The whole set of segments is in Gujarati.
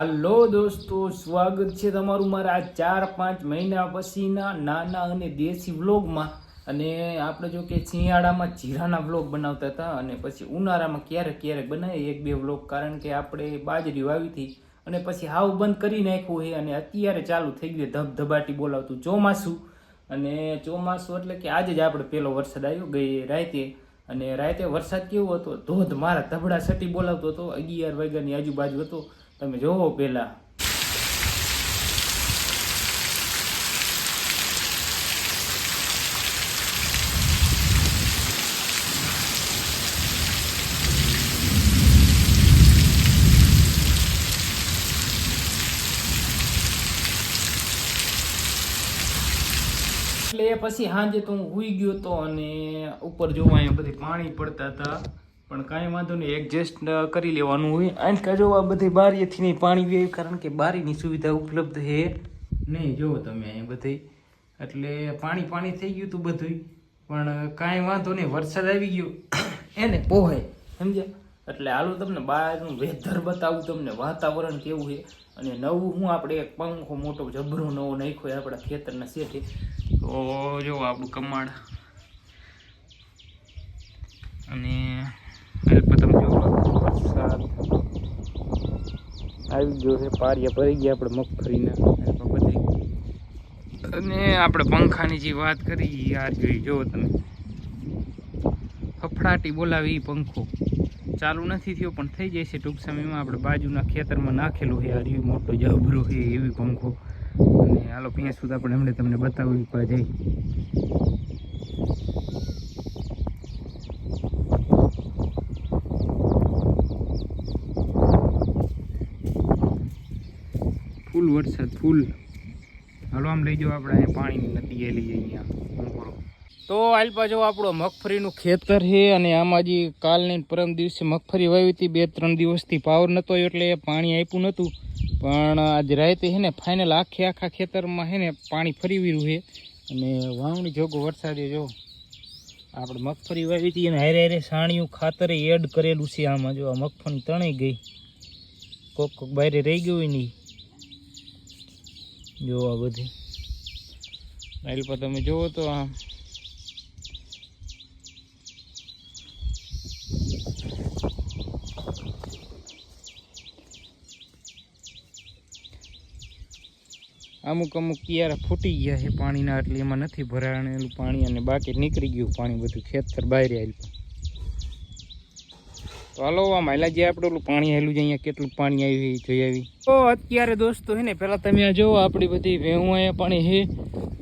હલો દોસ્તો, સ્વાગત છે તમારું મારા ચાર પાંચ મહિના પછીના નાના અને દેશી વ્લોગમાં. અને આપણે જો કે શિયાળામાં જીરાના વ્લોગ બનાવતા હતા અને પછી ઉનાળામાં ક્યારેક ક્યારેક બનાવીએ એક બે વ્લોગ, કારણ કે આપણે બાજરી વાવી હતી અને પછી હાવ બંધ કરી નાખ્યું છે અને અત્યારે ચાલુ થઈ ગયું ધબધબાટી બોલાવતું ચોમાસું. અને ચોમાસું એટલે કે આજે જ આપણે પહેલો વરસાદ આવ્યો ગઈ રાતે. અને રાતે વરસાદ કેવો હતો ધોધ મારા ધબડા સટી બોલાવતો હતો, અગિયાર વાગ્યાની આજુબાજુ હતો. તમે જોવો પહેલા એટલે પછી સાંજે તો હું હુઈ ગયો હતો અને ઉપર જોવા અહીંયા બધી પાણી પડતા હતા. પણ કાંઈ વાંધો નહીં એડજસ્ટ કરી લેવાનું હોય. અને કે જો આ બધી બારીએથી નહીં પાણી વે, કારણ કે બારીની સુવિધા ઉપલબ્ધ છે. નહીં, જુઓ તમે અહીં બધી. એટલે પાણી પાણી થઈ ગયું હતું બધું પણ કાંઈ વાંધો નહીં, વરસાદ આવી ગયો. એને પોહાય, સમજ્યા? એટલે હાલો તમને બહારનું વેધર બતાવું, તમને વાતાવરણ કેવું છે. અને નવું હું આપણે એક પંખો, મોટો જબરો નવો નાખ્યો આપણા ખેતરના શેઠે. તો જો આપણું કમાડ. અને વરસાદ આવી ગયો છે પારિયા ભરી ગયા આપણે મગફળીના બધી અને આપણે પંખાની જે વાત કરી યાર જોઈ જુઓ તમે. ફફડાટી બોલાવી પંખો. ચાલુ નથી થયો પણ થઈ જશે ટૂંક સમયમાં. આપણે બાજુના ખેતરમાં નાખેલું છે આ મોટો જબરો છે એવી પંખો. અને હાલો ત્યાં સુધી આપણે એમણે તમને બતાવી પા જઈ. ફૂલ વરસાદ, ફૂલ. હાલો, આમ લઈ જાઓ આપણે. અહીંયા પાણીની નદી એ લઈ જઈએ અહીંયા તો આલપા જો આપણો મગફળીનું ખેતર છે અને આમાં જે કાલની પરમ દિવસે મગફળી વાવી હતી. બે ત્રણ દિવસથી પાવર નહોતો એટલે પાણી આપ્યું નહોતું. પણ આજ રાતે છે ને ફાઇનલ આખે આખા ખેતરમાં છે ને પાણી ફરી વીરું છે. અને વાવણી જોગો વરસાદે જો આપણે મગફળી વાવી હતી અને હારે હારે સાણિયું ખાતરે એડ કરેલું છે આમાં. જો આ મગફળી ત્રણેય ગઈ. કોક કોક બહારે રહી ગયું હોય નહીં જો આ બધી. પર તમે જોવો તો આ. અમુક અમુક કિયારા ફૂટી ગયા છે પાણીના, એટલે એમાં નથી ભરાણેલું પાણી અને બાકી નીકળી ગયું પાણી બધું ખેતર બહાર આવ્યું તો હાલો આ માયલા જે આપણે ઓલું પાણી આવેલું છે અહીંયા કેટલું પાણી આવ્યું એ જોઈ આવી તો અત્યારે દોસ્તો છે ને પહેલાં તમે આ જુઓ આપણી બધી ભેહું અહીંયા પાણી છે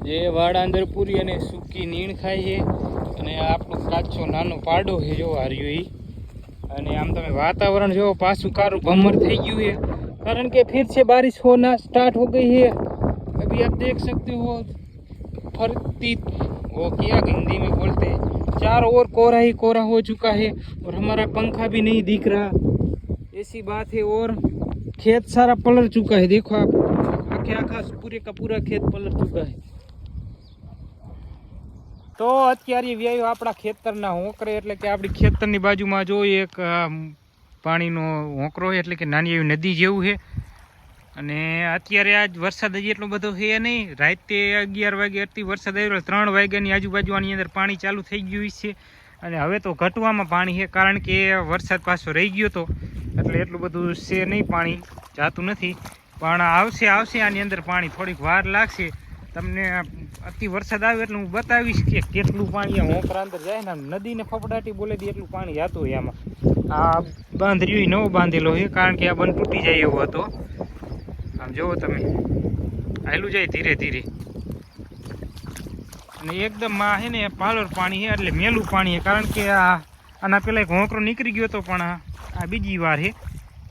જે વાડા અંદર પૂરી અને સૂકી નીણ ખાય છે અને આ આપણો કાચો નાનો પાડો છે જો હાર્યો એ અને આમ તમે વાતાવરણ જો પાછું કારું ભમર થઈ ગયું है कारण कि फिर से बारिश होना स्टार्ट हो गई है अभी आप देख सकते हो फरती वो क्या हिंदी में बोलते हैं चारों ओर कोहरा ही कोहरा हो चुका है और हमारा पंखा भी नहीं दिख रहा ऐसी बात है और खेत सारा पलट चुका है देखो आप आखे आखा पूरे का पूरा खेत पलट चुका है તો અત્યારે વ્યય આપણા ખેતરના હોંકરે એટલે કે આપણી ખેતરની બાજુમાં જો એક આ પાણીનો હોંકરો એટલે કે નાની એવી નદી જેવું છે અને અત્યારે આજ વરસાદ હજી એટલો બધો છે નહીં. રાતે અગિયાર વાગે વાગ્યાથી વરસાદ આવ્યો ત્રણ વાગ્યાની આજુબાજુ આની અંદર પાણી ચાલુ થઈ ગયું છે. અને હવે તો ઘટવામાં પાણી છે કારણ કે વરસાદ પાછો રહી ગયો હતો એટલે એટલું બધું છે નહીં પાણી. જાતું નથી. પણ આવશે આવશે આની અંદર પાણી. થોડીક વાર લાગશે. તમને અતિ વરસાદ આવે એટલે હું બતાવીશ કે કેટલું પાણી હોંકરા અંદર જાય ને નદીને ફફડાટી બોલે દે એટલું પાણી જાતું હોય આમાં. આ બાંધ રહ્યું નવો બાંધેલો છે કારણ કે આ બંધ તૂટી જાય એવો હતો. આમ જુઓ તમે. આયલું જાય ધીરે ધીરે. અને એકદમ આ છે ને, પાલર પાણી છે એટલે મેલું પાણી છે કારણ કે આ, આના પહેલાં એક હોંકરો નીકળી ગયો હતો, પણ આ બીજી વાર છે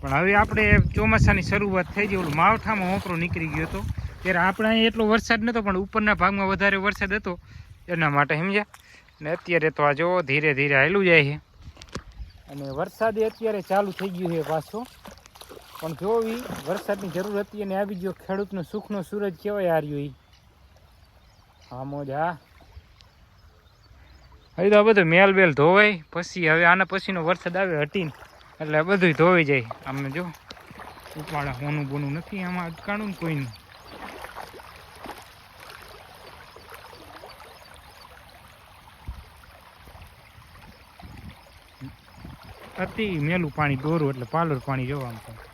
પણ હવે આપણે ચોમાસાની શરૂઆત થઈ ગઈ, ઓલું માવઠામાં હોંકરો નીકળી ગયો હતો. ત્યારે આપણે અહીંયા એટલો વરસાદ નહોતો પણ ઉપરના ભાગમાં વધારે વરસાદ હતો. એના માટે સમજ્યા. ને અત્યારે તો આ જો ધીરે ધીરે હાલું જાય છે અને વરસાદ અત્યારે ચાલુ થઈ ગયું છે પાછો. પણ જો એ વરસાદની જરૂર હતી અને આવી ગયો ખેડૂતનો સુખનો સૂરજ કહેવાય હાર્યો એ હા, મોજ, હા. હવે તો આ બધું મેલ બેલ ધોવાય, પછી હવે આના પછીનો વરસાદ આવે હટીને, એટલે બધું ધોવાઈ જાય. આમને જો ઉપાડા હોનું બોનું નથી, આમાં અટકાણું કોઈનું. અતિ મેલું પાણી, દોરું એટલે પાલર પાણી જોવા આમ